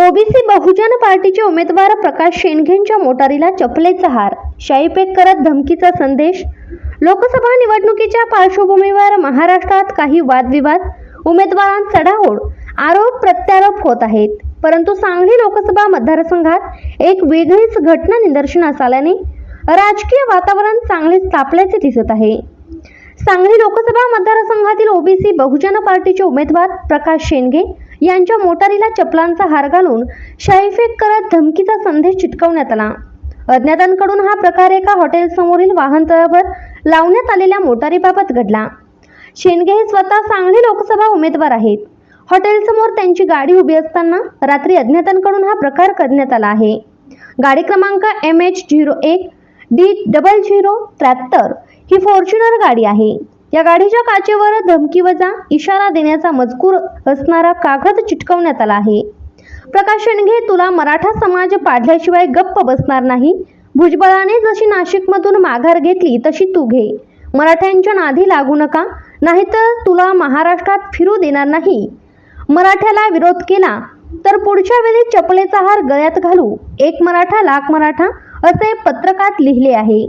OBC बहुजन पार्टीचे उमेदवार प्रकाश शेंडगेंच्या मोटारीला चपलेचा हार. शाईपेक करत धमकीचा संदेश. लोकसभा निवडणुकीच्या पार्श्वभूमीवर महाराष्ट्रात काही वादविवाद उमेदवारांत चढाओढ आरोप प्रत्यारोप होत आहेत. परंतु सांगली लोकसभा मतदारसंघात एक वेगळीच घटना निदर्शनास आल्याने राजकीय वातावरण चांगलेच तापल्याचे दिसत आहे. सांगली लोकसभा मतदारसंघातील ओबीसी बहुजन पार्टीचे उमेदवार प्रकाश शेंडगे यांच्या मोटारीला चपलांचा हार घालून शाईफेक करत धमकीचा संदेश चिटकवण्यात आला. अज्ञातांकडून हा प्रकार एका हॉटेलसमोरील वाहनतळावर लावण्यात आलेल्या मोटारीबाबत घडला. शेंडगे हे स्वतः सांगली लोकसभा उमेदवार आहेत. हॉटेलसमोर त्यांची गाडी उभी असताना रात्री अज्ञातांकडून हा प्रकार करण्यात आला आहे. गाडी क्रमांक एम एच झिरो एक डी डबल झिरो त्र्याहत्तर ही फॉर्च्युनर गाडी आहे. या गाडीच्या काचेवर धमकीवजा इशारा देण्याचा मजकूर असणारा कागद चिटकवण्यात आला आहे. प्रकाश शेंडगे तुला मराठा समाज पाडल्याशिवाय गप्प बसणार नाही. भुजबळाने जशी नाशिकमधून माघार घेतली तशी तू घे. मराठ्यांच्या नादी लागू नका नाहीतर तुला महाराष्ट्रात फिरू देणार नाही. मराठ्याला विरोध केला तर पुढच्या वेळी चपलेचा हार गळ्यात घालू. एक मराठा लाख मराठा असे पत्रकात लिहिले आहे.